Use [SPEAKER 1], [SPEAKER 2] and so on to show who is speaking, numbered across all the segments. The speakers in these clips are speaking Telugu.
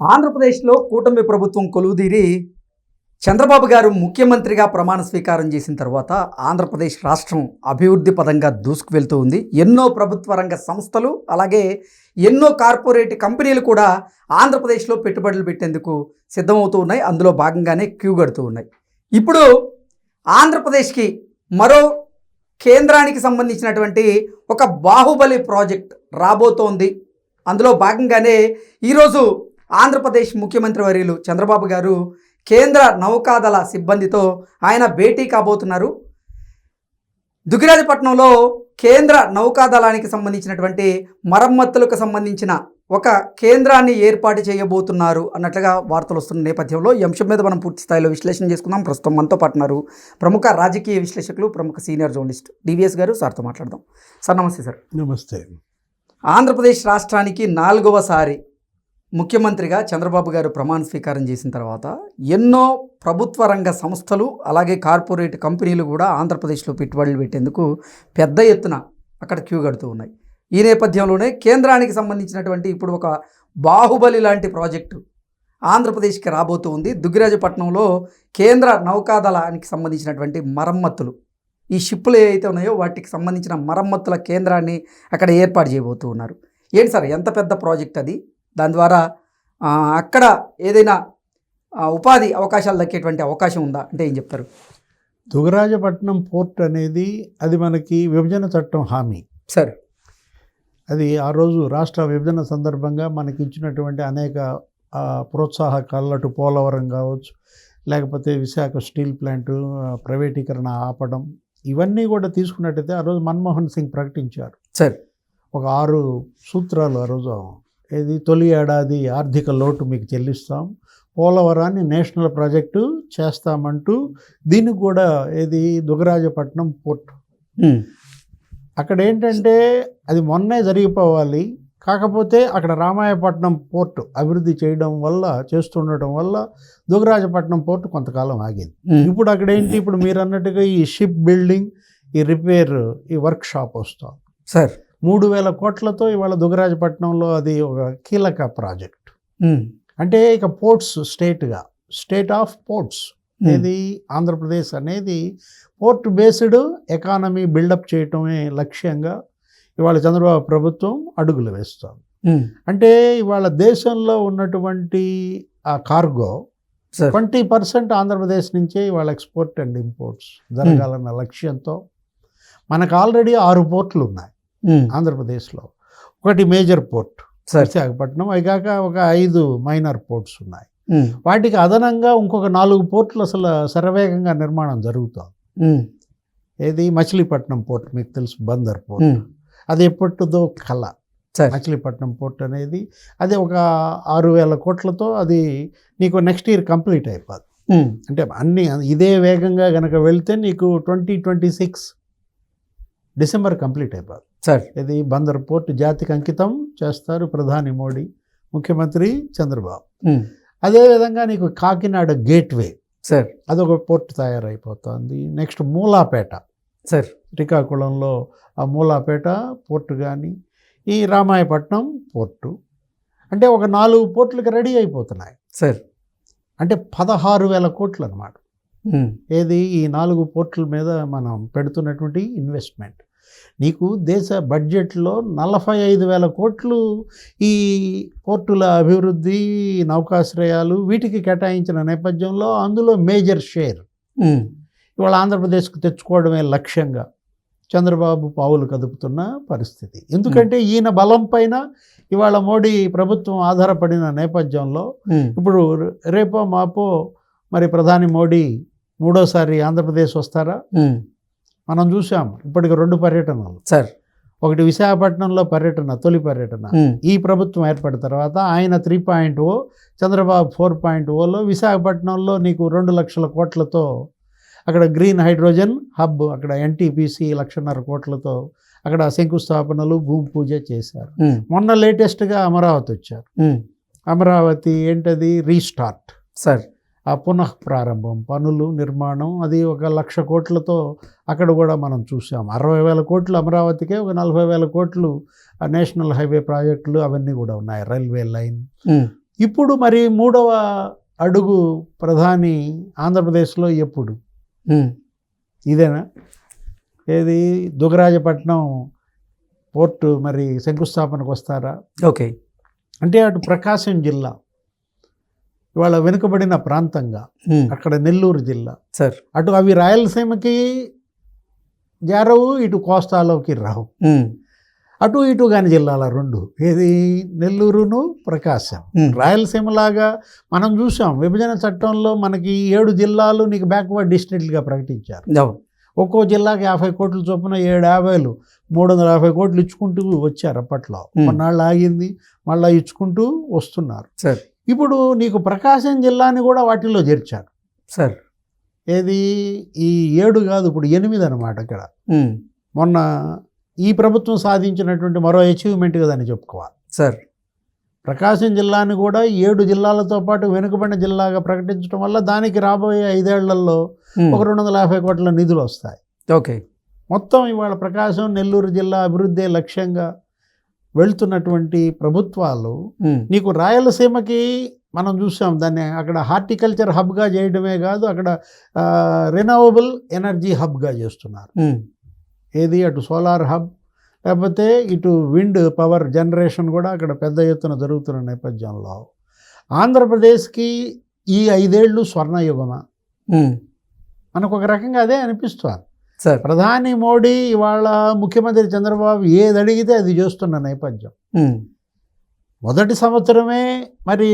[SPEAKER 1] ఆంధ్రప్రదేశ్లో కూటమి ప్రభుత్వం కొలువుదీరి చంద్రబాబు గారు ముఖ్యమంత్రిగా ప్రమాణ స్వీకారం చేసిన తర్వాత ఆంధ్రప్రదేశ్ రాష్ట్రం అభివృద్ధి పదంగా దూసుకువెళ్తూ ఉంది. ఎన్నో ప్రభుత్వ రంగ సంస్థలు అలాగే ఎన్నో కార్పొరేట్ కంపెనీలు కూడా ఆంధ్రప్రదేశ్లో పెట్టుబడులు పెట్టేందుకు సిద్ధమవుతూ ఉన్నాయి. అందులో భాగంగానే క్యూ కడుతూ ఉన్నాయి. ఇప్పుడు ఆంధ్రప్రదేశ్కి మరో కేంద్రానికి సంబంధించినటువంటి ఒక బాహుబలి ప్రాజెక్ట్ రాబోతోంది. అందులో భాగంగానే ఈరోజు ఆంధ్రప్రదేశ్ ముఖ్యమంత్రి వర్యులు చంద్రబాబు గారు కేంద్ర నౌకాదళ సిబ్బందితో ఆయన భేటీ కాబోతున్నారు. దుగిరాజపట్నంలో కేంద్ర నౌకాదళానికి సంబంధించినటువంటి మరమ్మతులకు సంబంధించిన ఒక కేంద్రాన్ని ఏర్పాటు చేయబోతున్నారు అన్నట్లుగా వార్తలు వస్తున్న నేపథ్యంలో ఈ అంశం మీద మనం పూర్తి స్థాయిలో విశ్లేషణ చేసుకుందాం. ప్రస్తుతం మనతో పాటు ఉన్నారు ప్రముఖ రాజకీయ విశ్లేషకులు ప్రముఖ సీనియర్ జర్నలిస్ట్ డివిఎస్ గారు. సార్తో మాట్లాడదాం. సార్ నమస్తే సార్.
[SPEAKER 2] నమస్తే.
[SPEAKER 1] ఆంధ్రప్రదేశ్ రాష్ట్రానికి నాలుగవసారి ముఖ్యమంత్రిగా చంద్రబాబు గారు ప్రమాణ స్వీకారం చేసిన తర్వాత ఎన్నో ప్రభుత్వ రంగ సంస్థలు అలాగే కార్పొరేట్ కంపెనీలు కూడా ఆంధ్రప్రదేశ్లో పెట్టుబడులు పెట్టేందుకు పెద్ద ఎత్తున అక్కడ క్యూ కడుతూ ఉన్నాయి. ఈ నేపథ్యంలోనే కేంద్రానికి సంబంధించినటువంటి ఇప్పుడు ఒక బాహుబలి లాంటి ప్రాజెక్టు ఆంధ్రప్రదేశ్కి రాబోతూ ఉంది. దుగ్గిరాజపట్నంలో కేంద్ర నౌకాదళానికి సంబంధించినటువంటి మరమ్మతులు. ఈ షిప్పులు ఏవైతే ఉన్నాయో వాటికి సంబంధించిన మరమ్మతుల కేంద్రాన్ని అక్కడ ఏర్పాటు చేయబోతూ ఉన్నారు. ఏంటి సార్ ఎంత పెద్ద ప్రాజెక్ట్ అది? దాని ద్వారా అక్కడ ఏదైనా ఉపాధి అవకాశాలు దక్కేటువంటి అవకాశం ఉందా? అంటే ఏం చెప్తారు?
[SPEAKER 2] దుగరాజపట్నం పోర్ట్ అనేది అది మనకి విభజన చట్టం హామీ.
[SPEAKER 1] సార్.
[SPEAKER 2] అది ఆ రోజు రాష్ట్ర విభజన సందర్భంగా మనకి ఇచ్చినటువంటి అనేక ప్రోత్సాహకాలు అటు పోలవరం కావచ్చు లేకపోతే విశాఖ స్టీల్ ప్లాంట్ ప్రైవేటీకరణ ఆపడం ఇవన్నీ కూడా తీసుకున్నట్టయితే ఆ రోజు మన్మోహన్ సింగ్ ప్రకటించారు.
[SPEAKER 1] సార్.
[SPEAKER 2] ఒక ఆరు సూత్రాలు ఆ రోజు ఏది తొలి ఏడాది ఆర్థిక లోటు మీకు చెల్లిస్తాం. పోలవరాన్ని నేషనల్ ప్రాజెక్టు చేస్తామంటూ దీనికి కూడా ఏది దుగరాజపట్నం పోర్ట్. అక్కడ ఏంటంటే అది మొన్నే జరిగిపోవాలి. కాకపోతే అక్కడ రామాయపట్నం పోర్ట్ అభివృద్ధి చేయడం వల్ల చేస్తుండటం వల్ల దుగరాజపట్నం పోర్ట్ కొంతకాలం ఆగింది. ఇప్పుడు అక్కడ ఏంటి? ఇప్పుడు మీరు అన్నట్టుగా ఈ షిప్ బిల్డింగ్ ఈ రిపేర్ ఈ వర్క్ షాప్ వస్తాం.
[SPEAKER 1] సార్
[SPEAKER 2] మూడు వేల కోట్లతో ఇవాళ దుగరాజపట్నంలో అది ఒక కీలక ప్రాజెక్ట్. అంటే ఇక పోర్ట్స్ స్టేట్గా స్టేట్ ఆఫ్ పోర్ట్స్ ఇది ఆంధ్రప్రదేశ్ అనేది పోర్ట్ బేస్డ్ ఎకానమీ బిల్డప్ చేయటమే లక్ష్యంగా ఇవాళ చంద్రబాబు ప్రభుత్వం అడుగులు వేస్తాం
[SPEAKER 1] ఉమ్,
[SPEAKER 2] అంటే ఇవాళ దేశంలో ఉన్నటువంటి ఆ కార్గో ట్వంటీ పర్సెంట్ ఆంధ్రప్రదేశ్ నుంచే ఇవాళ ఎక్స్పోర్ట్ అండ్ ఇంపోర్ట్స్ జరగాలన్న లక్ష్యంతో మనకు ఆల్రెడీ ఆరు పోర్ట్లు ఉన్నాయి. ఆంధ్రప్రదేశ్లో. ఒకటి మేజర్ పోర్ట్ విశాఖపట్నం. అవి కాక ఒక ఐదు మైనర్ పోర్ట్స్ ఉన్నాయి. వాటికి అదనంగా ఇంకొక నాలుగు పోర్ట్లు అసలు శరవేగంగా నిర్మాణం జరుగుతుంది ఏది? మచిలీపట్నం పోర్ట్ మీకు తెలుసు బందర్ పోర్ట్. అది ఎప్పటిదో కళ మచిలీపట్నం పోర్ట్ అనేది అది ఒక ఆరు వేల కోట్లతో అది నీకు నెక్స్ట్ ఇయర్ కంప్లీట్ అయిపోద్ది
[SPEAKER 1] ఉమ్,
[SPEAKER 2] అంటే అన్ని ఇదే వేగంగా కనుక వెళ్తే నీకు twenty twenty six December complete అయిపోద్ది
[SPEAKER 1] సార్.
[SPEAKER 2] ఇది బందర్ పోర్ట్ జాతికి అంకితం చేస్తారు ప్రధాని మోడీ ముఖ్యమంత్రి చంద్రబాబు. అదేవిధంగా నీకు కాకినాడ గేట్వే.
[SPEAKER 1] సార్.
[SPEAKER 2] అదొక పోర్ట్ తయారైపోతుంది. నెక్స్ట్ మూలాపేట.
[SPEAKER 1] సార్.
[SPEAKER 2] శ్రీకాకుళంలో ఆ మూలాపేట పోర్టు కానీ ఈ రామాయపట్నం పోర్టు. అంటే ఒక నాలుగు పోర్టులకి రెడీ అయిపోతున్నాయి.
[SPEAKER 1] సార్.
[SPEAKER 2] అంటే పదహారు వేల కోట్లు అనమాట ఏది? ఈ నాలుగు పోర్టుల మీద మనం పెడుతున్నటువంటి ఇన్వెస్ట్మెంట్. నీకు దేశ బడ్జెట్లో నలభై ఐదు వేల కోట్లు ఈ పోర్టుల అభివృద్ధి నౌకాశ్రయాలు వీటికి కేటాయించిన నేపథ్యంలో అందులో మేజర్ షేర్. ఇవాళ ఆంధ్రప్రదేశ్కు తెచ్చుకోవడమే లక్ష్యంగా చంద్రబాబు పావులు కదుపుతున్న పరిస్థితి. ఎందుకంటే ఈయన బలం పైన ఇవాళ మోడీ ప్రభుత్వం ఆధారపడిన నేపథ్యంలో ఇప్పుడు రేపో మాపో మరి ప్రధాని మోడీ మూడోసారి ఆంధ్రప్రదేశ్ వస్తారా? మనం చూసాం ఇప్పటికి రెండు పర్యటనలు.
[SPEAKER 1] సార్.
[SPEAKER 2] ఒకటి విశాఖపట్నంలో పర్యటన తొలి పర్యటన. ఈ ప్రభుత్వం ఏర్పడిన తర్వాత ఆయన three point O Chandrababu four point Ola విశాఖపట్నంలో నీకు రెండు లక్షల కోట్లతో అక్కడ గ్రీన్ హైడ్రోజన్ హబ్ అక్కడ ఎన్టీపీసీ లక్షన్నర కోట్లతో అక్కడ శంకుస్థాపనలు భూమి పూజ చేశారు. మొన్న లేటెస్ట్గా అమరావతి వచ్చారు. అమరావతి ఏంటది? Restart
[SPEAKER 1] sir.
[SPEAKER 2] ఆ పునః ప్రారంభం పనులు నిర్మాణం అది ఒక లక్ష కోట్లతో అక్కడ కూడా మనం చూసాం అరవై వేల కోట్లు అమరావతికే ఒక నలభై వేల కోట్లు నేషనల్ హైవే ప్రాజెక్టులు అవన్నీ కూడా ఉన్నాయి. Railway line. ఇప్పుడు మరి మూడవ అడుగు ప్రధాని ఆంధ్రప్రదేశ్లో ఎప్పుడు? ఇదేనా? ఏది? దుగరాజపట్నం పోర్టు మరి శంకుస్థాపనకు వస్తారా?
[SPEAKER 1] ఓకే.
[SPEAKER 2] అంటే అటు ప్రకాశం జిల్లా. ఇవాళ వెనుకబడిన ప్రాంతంగా అక్కడ నెల్లూరు జిల్లా.
[SPEAKER 1] సార్.
[SPEAKER 2] అటు అవి రాయలసీమకి జారవు ఇటు కోస్తాలోకి రావు. అటు ఇటు కాని జిల్లాల రెండు. ఏది నెల్లూరును ప్రకాశం. రాయలసీమలాగా మనం చూసాం విభజన చట్టంలో మనకి ఏడు జిల్లాలు నీకు బ్యాక్వర్డ్ డిస్ట్రిక్ట్గా ప్రకటించారు. ఒక్కో జిల్లాకి యాభై కోట్ల చొప్పున ఏడు యాభైలు మూడు వందల యాభై కోట్లు ఇచ్చుకుంటూ వచ్చారు అప్పట్లో. కొన్నాళ్ళు ఆగింది మళ్ళీ ఇచ్చుకుంటూ వస్తున్నారు.
[SPEAKER 1] సార్.
[SPEAKER 2] ఇప్పుడు నీకు ప్రకాశం జిల్లాని కూడా వాటిల్లో చేర్చారు.
[SPEAKER 1] సార్.
[SPEAKER 2] ఏది? ఈ ఏడు కాదు ఇప్పుడు ఎనిమిది అనమాట ఇక్కడ. మొన్న ఈ ప్రభుత్వం సాధించినటువంటి మరో అచీవ్మెంట్గా దాన్ని చెప్పుకోవాలి.
[SPEAKER 1] సార్.
[SPEAKER 2] ప్రకాశం జిల్లాని కూడా ఏడు జిల్లాలతో పాటు వెనుకబడిన జిల్లాగా ప్రకటించడం వల్ల దానికి రాబోయే
[SPEAKER 1] ఐదేళ్ళలో
[SPEAKER 2] ఒక రెండు వందల యాభై కోట్ల నిధులు వస్తాయి.
[SPEAKER 1] ఓకే.
[SPEAKER 2] మొత్తం ఇవాళ ప్రకాశం నెల్లూరు జిల్లా అభివృద్ధి లక్ష్యంగా వెళ్తున్నటువంటి ప్రభుత్వాలు నీకు రాయలసీమకి మనం చూసాం దాన్ని అక్కడ హార్టికల్చర్ హబ్గా చేయడమే కాదు అక్కడ రెనవబుల్ ఎనర్జీ హబ్గా చేస్తున్నారు. ఏది? అటు సోలార్ హబ్ లేకపోతే ఇటు విండ్ పవర్ జనరేషన్ కూడా అక్కడ పెద్ద ఎత్తున జరుగుతున్న నేపథ్యంలో. ఆంధ్రప్రదేశ్కి ఈ ఐదేళ్ళు స్వర్ణయుగమా? మనకు ఒక రకంగా అదే అనిపిస్తుంది.
[SPEAKER 1] సార్.
[SPEAKER 2] ప్రధాని మోడీ ఇవాళ ముఖ్యమంత్రి చంద్రబాబు ఏది అడిగితే అది చేస్తున్న నేపథ్యం. మొదటి సంవత్సరమే మరి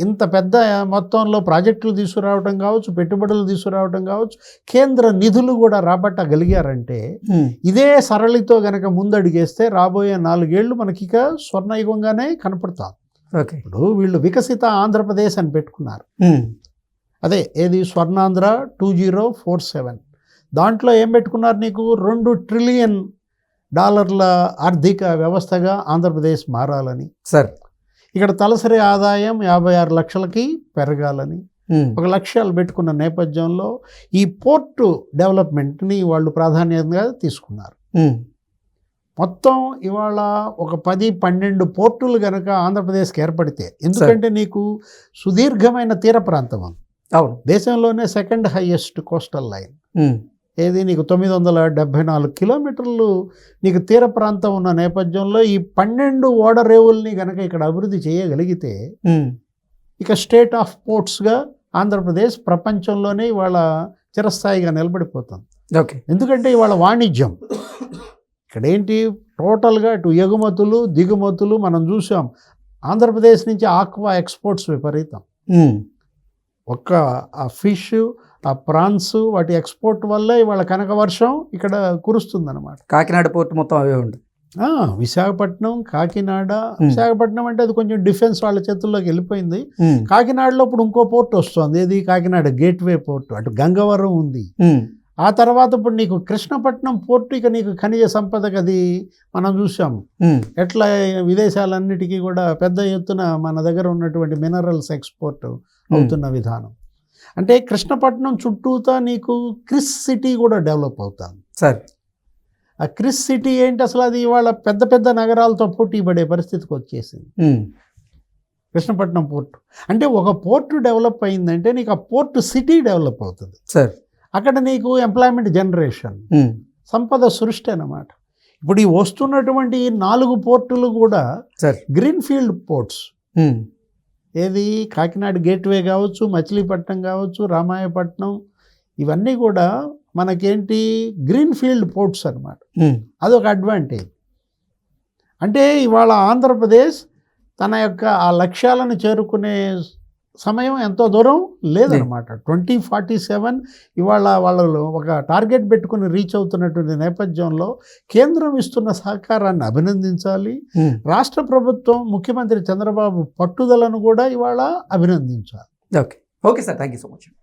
[SPEAKER 2] ఇంత పెద్ద మొత్తంలో ప్రాజెక్టులు తీసుకురావటం కావచ్చు పెట్టుబడులు తీసుకురావటం కావచ్చు కేంద్ర నిధులు కూడా రాబట్టగలిగారంటే ఇదే సరళితో గనక ముందడిగేస్తే రాబోయే నాలుగేళ్ళు మనకి ఇక స్వర్ణయుగంగానే కనపడతాం.
[SPEAKER 1] ఓకే.
[SPEAKER 2] ఇప్పుడు వీళ్ళు వికసిత ఆంధ్రప్రదేశ్ అని పెట్టుకున్నారు. అదే ఏది? Swarnandhra two zero four seven. దాంట్లో ఏం పెట్టుకున్నారు నీకు? రెండు ట్రిలియన్ డాలర్ల ఆర్థిక వ్యవస్థగా ఆంధ్రప్రదేశ్ మారాలని.
[SPEAKER 1] సార్.
[SPEAKER 2] ఇక్కడ తలసరి ఆదాయం యాభై ఆరు లక్షలకి పెరగాలని. ఒక లక్ష్యాలు పెట్టుకున్న నేపథ్యంలో ఈ పోర్టు డెవలప్మెంట్ని వాళ్ళు ప్రాధాన్యతగా తీసుకున్నారు. మొత్తం ఇవాళ ఒక పది పన్నెండు పోర్టులు గనక ఆంధ్రప్రదేశ్కి ఏర్పడితే ఎందుకంటే నీకు సుదీర్ఘమైన తీర ప్రాంతం.
[SPEAKER 1] అవును.
[SPEAKER 2] దేశంలోనే సెకండ్ హైయెస్ట్ కోస్టల్ లైన్. ఏది? నీకు తొమ్మిది వందల డెబ్భై నాలుగు కిలోమీటర్లు నీకు తీర ప్రాంతం ఉన్న నేపథ్యంలో ఈ పన్నెండు ఓడరేవుల్ని గనక ఇక్కడ అభివృద్ధి చేయగలిగితే ఇక స్టేట్ ఆఫ్ పోర్ట్స్గా ఆంధ్రప్రదేశ్ ప్రపంచంలోనే ఇవాళ చిరస్థాయిగా నిలబడిపోతుంది.
[SPEAKER 1] ఓకే.
[SPEAKER 2] ఎందుకంటే ఇవాళ వాణిజ్యం. ఇక్కడ ఏంటి టోటల్గా ఇటు ఎగుమతులు దిగుమతులు మనం చూసాం. ఆంధ్రప్రదేశ్ నుంచి ఆక్వా ఎక్స్పోర్ట్స్ విపరీతం. ఒక్క ఆ ఫిష్ ఆ ప్రాన్స్ వాటి ఎక్స్పోర్ట్ వల్లే ఇవాళ కనక వర్షం ఇక్కడ కురుస్తుందన్నమాట.
[SPEAKER 1] కాకినాడ పోర్ట్ మొత్తం అవే ఉంటుంది.
[SPEAKER 2] విశాఖపట్నం కాకినాడ. విశాఖపట్నం అంటే అది కొంచెం డిఫెన్స్ వాళ్ళ చేతుల్లోకి వెళ్ళిపోయింది. కాకినాడలో ఇప్పుడు ఇంకో పోర్ట్ వస్తుంది. ఏది? Kakinada gateway port. అటు గంగవరం ఉంది. ఆ తర్వాత ఇప్పుడు నీకు కృష్ణపట్నం పోర్టు ఇక నీకు ఖనిజ సంపదకి అది మనం చూసాం
[SPEAKER 1] ఉమ్,
[SPEAKER 2] ఎట్లా విదేశాలన్నిటికీ కూడా పెద్ద ఎత్తున మన దగ్గర ఉన్నటువంటి మినరల్స్ ఎక్స్పోర్ట్ అవుతున్న విధానం. అంటే కృష్ణపట్నం చుట్టూతా నీకు క్రిస్ సిటీ కూడా డెవలప్ అవుతుంది.
[SPEAKER 1] సార్.
[SPEAKER 2] ఆ క్రిస్ సిటీ ఏంటి అసలు అది ఇవాళ పెద్ద పెద్ద నగరాలతో పోటీ పడే పరిస్థితికి వచ్చేసింది. కృష్ణపట్నం పోర్టు. అంటే ఒక పోర్టు డెవలప్ అయిందంటే నీకు ఆ పోర్టు సిటీ డెవలప్ అవుతుంది.
[SPEAKER 1] సార్.
[SPEAKER 2] అక్కడ నీకు ఎంప్లాయ్మెంట్ జనరేషన్ సంపద సృష్టి అన్నమాట. ఇప్పుడు ఈ వస్తున్నటువంటి నాలుగు పోర్టులు కూడా
[SPEAKER 1] సార్.
[SPEAKER 2] గ్రీన్ ఫీల్డ్ పోర్ట్స్ ఏది? కాకినాడ గేట్వే కావచ్చు మచిలీపట్నం కావచ్చు రామాయపట్నం ఇవన్నీ కూడా మనకేంటి? గ్రీన్ ఫీల్డ్ పోర్ట్స్ అనమాట అదొక అడ్వాంటేజ్. అంటే ఇవాళ ఆంధ్రప్రదేశ్ తన యొక్క ఆ లక్ష్యాలను చేరుకునే సమయం ఎంతో దూరం లేదనమాట. ట్వంటీ ఫార్టీ సెవెన్ ఇవాళ వాళ్ళు ఒక టార్గెట్ పెట్టుకుని రీచ్ అవుతున్నటువంటి నేపథ్యంలో కేంద్రం ఇస్తున్న సహకారాన్ని అభినందించాలి. రాష్ట్ర ప్రభుత్వం ముఖ్యమంత్రి చంద్రబాబు పట్టుదలను కూడా ఇవాళ అభినందించాలి.
[SPEAKER 1] Okay. Okay sir. Thank you so much.